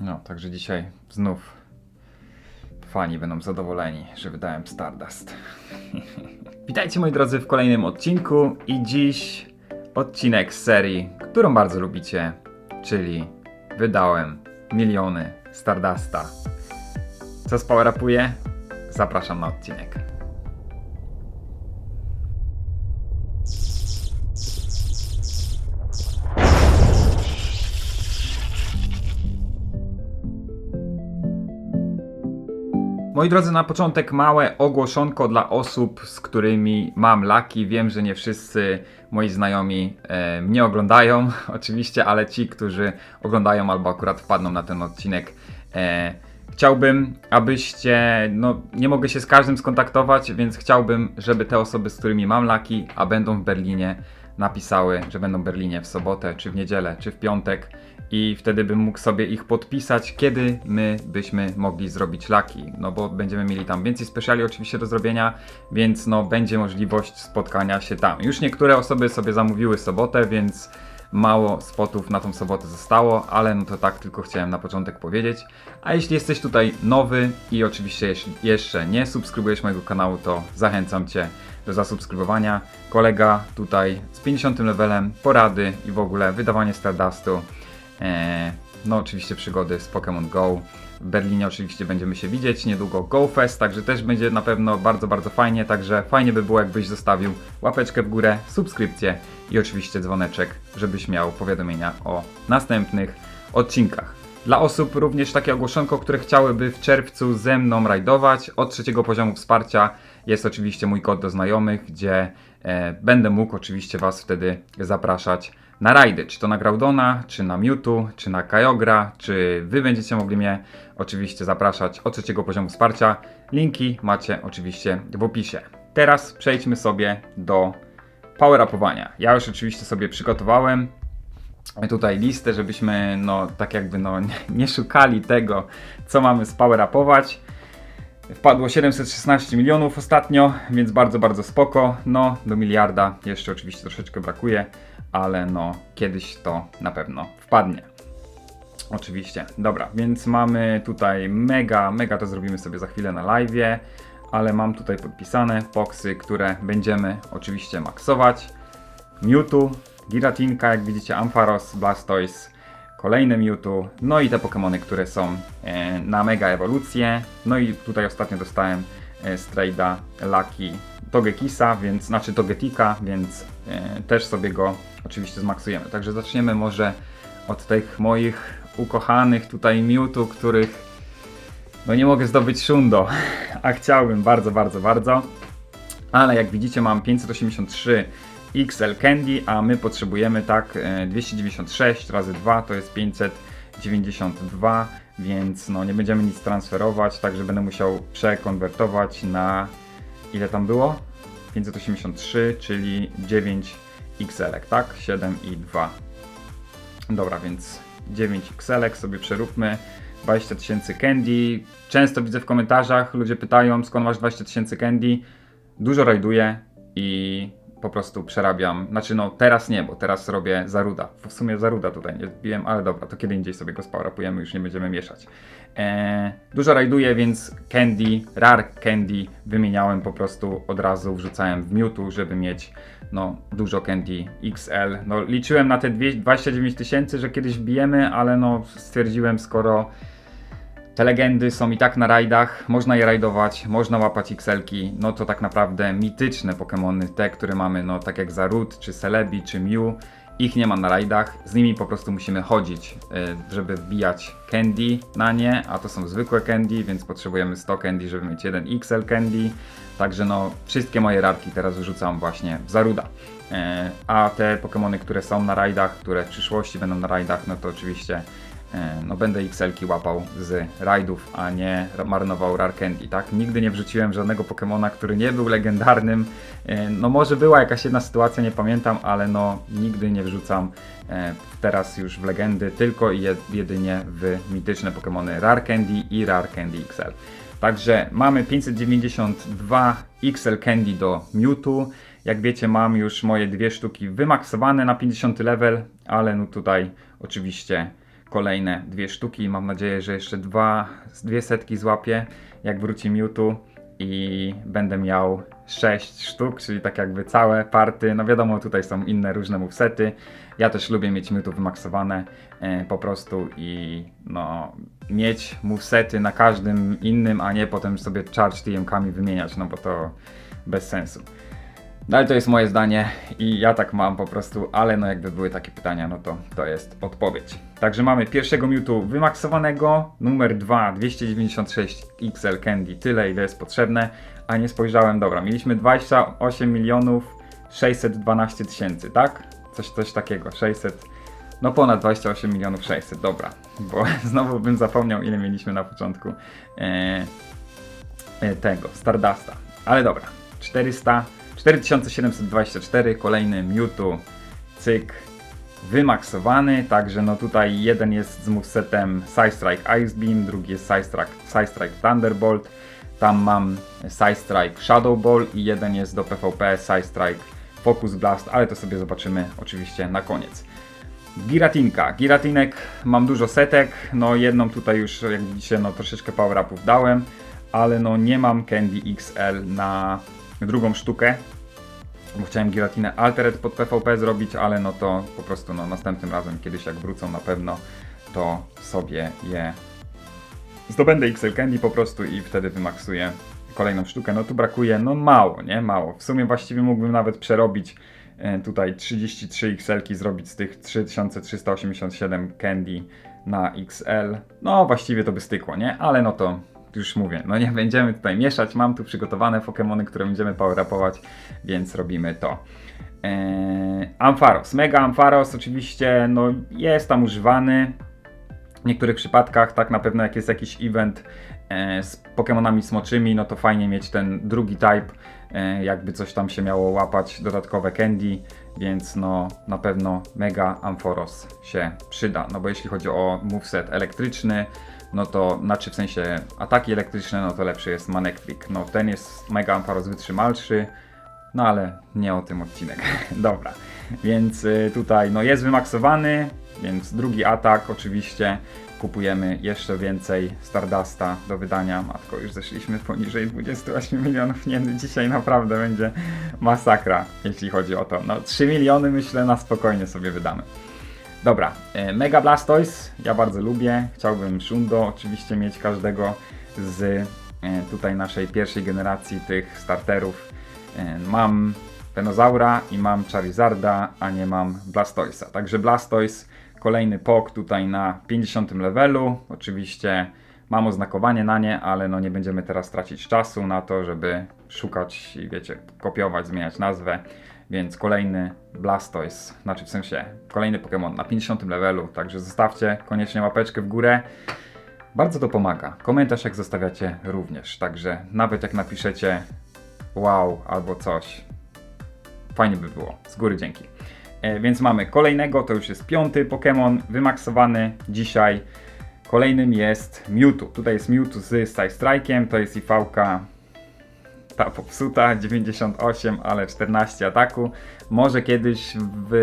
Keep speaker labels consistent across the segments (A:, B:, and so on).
A: No, także dzisiaj znów fani będą zadowoleni, że wydałem Stardust. Witajcie moi drodzy w kolejnym odcinku i dziś odcinek z serii, którą bardzo lubicie, czyli wydałem miliony Stardusta. Co spowerapuje? Zapraszam na odcinek. Moi drodzy, na początek małe ogłoszonko dla osób, z którymi mam laki. Wiem, że nie wszyscy moi znajomi e, mnie oglądają, oczywiście, ale ci, którzy oglądają albo akurat wpadną na ten odcinek, e, chciałbym, abyście, no nie mogę się z każdym skontaktować, więc chciałbym, żeby te osoby, z którymi mam laki, a będą w Berlinie, napisały, że będą w Berlinie w sobotę, czy w niedzielę, czy w piątek i wtedy bym mógł sobie ich podpisać, kiedy my byśmy mogli zrobić laki, no bo będziemy mieli tam więcej speciali oczywiście do zrobienia, więc no będzie możliwość spotkania się tam. Już niektóre osoby sobie zamówiły sobotę, więc mało spotów na tą sobotę zostało, ale no to tak tylko chciałem na początek powiedzieć. A jeśli jesteś tutaj nowy i oczywiście jeszcze nie subskrybujesz mojego kanału, to zachęcam Cię do zasubskrybowania. Kolega tutaj z 50 levelem, porady i w ogóle wydawanie Stardustu. Eee, no oczywiście przygody z Pokémon Go. W Berlinie oczywiście będziemy się widzieć, niedługo GoFest, także też będzie na pewno bardzo, bardzo fajnie, także fajnie by było jakbyś zostawił łapeczkę w górę, subskrypcję i oczywiście dzwoneczek, żebyś miał powiadomienia o następnych odcinkach. Dla osób również takie ogłoszonko, które chciałyby w czerwcu ze mną rajdować, od trzeciego poziomu wsparcia jest oczywiście mój kod do znajomych, gdzie e, będę mógł oczywiście Was wtedy zapraszać na rajdy, czy to na Groudona, czy na Mewtwo, czy na Kyogre, czy Wy będziecie mogli mnie oczywiście zapraszać od trzeciego poziomu wsparcia. Linki macie oczywiście w opisie. Teraz przejdźmy sobie do power-upowania. Ja już oczywiście sobie przygotowałem tutaj listę, żebyśmy no tak jakby no nie, szukali tego, co mamy spower-upować. Wpadło 716 milionów ostatnio, więc bardzo, bardzo spoko. No, do miliarda jeszcze oczywiście troszeczkę brakuje, ale no, kiedyś to na pewno wpadnie. Oczywiście. Dobra, więc mamy tutaj mega, mega to zrobimy sobie za chwilę na live, ale mam tutaj podpisane boxy, które będziemy oczywiście maksować. Mewtwo, Giratinka, jak widzicie, Ampharos, Blastoise, kolejne Mewtwo, no i te Pokémony, które są e, na mega ewolucję. No i tutaj ostatnio dostałem e, z trade'a Lucky Togekisa, więc, znaczy Togetika, więc e, też sobie go oczywiście zmaksujemy. Także zaczniemy może od tych moich ukochanych tutaj Mewtwo, których no nie mogę zdobyć Shundo, a chciałbym bardzo, bardzo, bardzo. Ale jak widzicie mam 583 XL Candy, a my potrzebujemy tak e, 296 razy 2 to jest 592, więc no nie będziemy nic transferować, także będę musiał przekonwertować na ile tam było? 583, czyli 9 XL, tak? 7 i 2. Dobra, więc 9 XL sobie przeróbmy. 20 tysięcy candy. Często widzę w komentarzach, ludzie pytają skąd masz 20 tysięcy candy. Dużo rajduję i po prostu przerabiam. Znaczy, no teraz nie, bo teraz robię zaruda. W sumie zaruda tutaj nie zbiłem, ale dobra, to kiedy indziej sobie go spałrapujemy, już nie będziemy mieszać. Eee, dużo rajduję, więc candy, rare candy wymieniałem po prostu od razu, wrzucałem w Mewtwo, żeby mieć no, dużo candy XL. No, liczyłem na te 29 tysięcy, że kiedyś bijemy, ale no stwierdziłem, skoro te legendy są i tak na rajdach, można je rajdować, można łapać XL-ki, no to tak naprawdę mityczne Pokémony, te, które mamy, no tak jak Zarut, czy Celebi, czy Mew, ich nie ma na rajdach, z nimi po prostu musimy chodzić, y, żeby wbijać candy na nie, a to są zwykłe candy, więc potrzebujemy 100 candy, żeby mieć jeden XL candy, także no wszystkie moje rarki teraz wrzucam właśnie w Zaruda. Y, A te Pokémony, które są na rajdach, które w przyszłości będą na rajdach, no to oczywiście E, no będę XL-ki łapał z rajdów, a nie marnował Rare Candy, tak? Nigdy nie wrzuciłem żadnego Pokemona, który nie był legendarnym. E, No może była jakaś jedna sytuacja, nie pamiętam, ale no nigdy nie wrzucam e, teraz już w legendy, tylko i jed- jedynie w mityczne Pokemony Rare Candy i Rare Candy XL. Także mamy 592 XL Candy do Mewtwo. Jak wiecie, mam już moje dwie sztuki wymaksowane na 50 level, ale no tutaj oczywiście kolejne dwie sztuki. Mam nadzieję, że jeszcze dwa, dwie setki złapię, jak wróci Mewtwo i będę miał 6 sztuk, czyli tak jakby całe party. No wiadomo, tutaj są inne różne movesety. Ja też lubię mieć Mewtwo wymaksowane e, po prostu i no mieć movesety na każdym innym, a nie potem sobie charge TM-kami wymieniać, no bo to bez sensu. No ale to jest moje zdanie i ja tak mam po prostu, ale no jakby były takie pytania, no to to jest odpowiedź. Także mamy pierwszego Mewtwo wymaksowanego, numer 2 296 XL Candy, tyle ile jest potrzebne, a nie spojrzałem, dobra, mieliśmy 28 milionów 612 tysięcy, tak? Coś, coś takiego, 600, no ponad 28 milionów 600, dobra, bo znowu bym zapomniał ile mieliśmy na początku e, e, tego, Stardusta, ale dobra, 400 4724, kolejny Mewtwo, cyk, wymaksowany, także no tutaj jeden jest z movesetem Side Strike Ice Beam, drugi jest Side Strike, Side Strike Thunderbolt, tam mam Side Strike Shadow Ball i jeden jest do PvP Side Strike Focus Blast, ale to sobie zobaczymy oczywiście na koniec. Giratinka. Giratinek mam dużo setek, no jedną tutaj już jak widzicie no troszeczkę power upów dałem, ale no nie mam Candy XL na drugą sztukę, bo chciałem giratinę Altered pod PvP zrobić, ale no to po prostu no następnym razem, kiedyś jak wrócą na pewno, to sobie je zdobędę XL Candy po prostu i wtedy wymaksuję kolejną sztukę. No tu brakuje, no mało, nie? Mało. W sumie właściwie mógłbym nawet przerobić e, tutaj 33 XL-ki, zrobić z tych 3387 Candy na XL. No właściwie to by stykło, nie? Ale no to już mówię, no nie będziemy tutaj mieszać, mam tu przygotowane Pokémony, które będziemy power-upować, więc robimy to. Eee, Ampharos, Mega Ampharos oczywiście no, jest tam używany. W niektórych przypadkach, tak na pewno jak jest jakiś event e, z Pokémonami smoczymi, no to fajnie mieć ten drugi type, e, jakby coś tam się miało łapać, dodatkowe candy, więc no na pewno Mega Ampharos się przyda, no bo jeśli chodzi o moveset elektryczny, no to znaczy w sensie ataki elektryczne, no to lepszy jest Manectric. No ten jest Mega Ampharos wytrzymalszy, no ale nie o tym odcinek. Dobra, więc y, tutaj no jest wymaksowany, więc drugi atak oczywiście. Kupujemy jeszcze więcej Stardusta do wydania. Matko, już zeszliśmy poniżej 28 milionów. Nie, no dzisiaj naprawdę będzie masakra, jeśli chodzi o to. No 3 miliony myślę na spokojnie sobie wydamy. Dobra, e, Mega Blastoise, ja bardzo lubię. Chciałbym Shundo oczywiście mieć każdego z e, tutaj naszej pierwszej generacji tych starterów. E, Mam Penozaura i mam Charizarda, a nie mam Blastoise'a. Także Blastoise, kolejny pok tutaj na 50 levelu. Oczywiście mam oznakowanie na nie, ale no nie będziemy teraz tracić czasu na to, żeby szukać i wiecie, kopiować, zmieniać nazwę. Więc kolejny Blastoise, znaczy w sensie kolejny Pokémon na 50 levelu, także zostawcie koniecznie łapeczkę w górę. Bardzo to pomaga. Komentarz jak zostawiacie również, także nawet jak napiszecie wow albo coś, fajnie by było. Z góry dzięki. E, więc mamy kolejnego, to już jest piąty Pokémon wymaksowany dzisiaj. Kolejnym jest Mewtwo. Tutaj jest Mewtwo z Side to jest IV-ka ta popsuta, 98, ale 14 ataku. Może kiedyś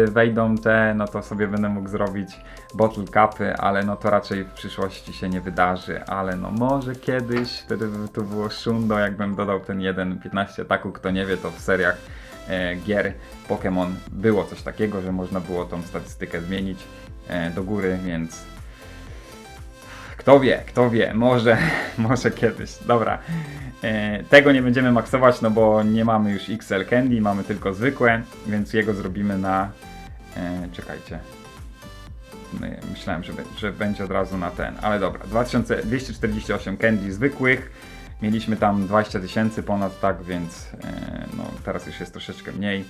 A: wejdą te, no to sobie będę mógł zrobić bottle capy, ale no to raczej w przyszłości się nie wydarzy, ale no może kiedyś, wtedy by to było szundo, jakbym dodał ten jeden 15 ataku, kto nie wie, to w seriach e, gier Pokémon było coś takiego, że można było tą statystykę zmienić e, do góry, więc kto wie, kto wie, może, może kiedyś. Dobra. E, tego nie będziemy maksować, no bo nie mamy już XL Candy, mamy tylko zwykłe, więc jego zrobimy na. E, czekajcie. Myślałem, że, że będzie od razu na ten, ale dobra. 2248 Candy zwykłych. Mieliśmy tam 20 tysięcy ponad, tak, więc e, no, teraz już jest troszeczkę mniej,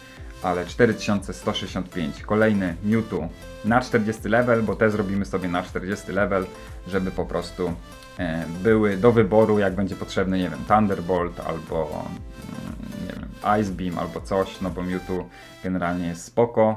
A: ale 4165. Kolejny Mewtwo na 40 level, bo te zrobimy sobie na 40 level, żeby po prostu e, były do wyboru, jak będzie potrzebny, nie wiem, Thunderbolt albo mm, nie wiem, Ice Beam albo coś, no bo Mewtwo generalnie jest spoko.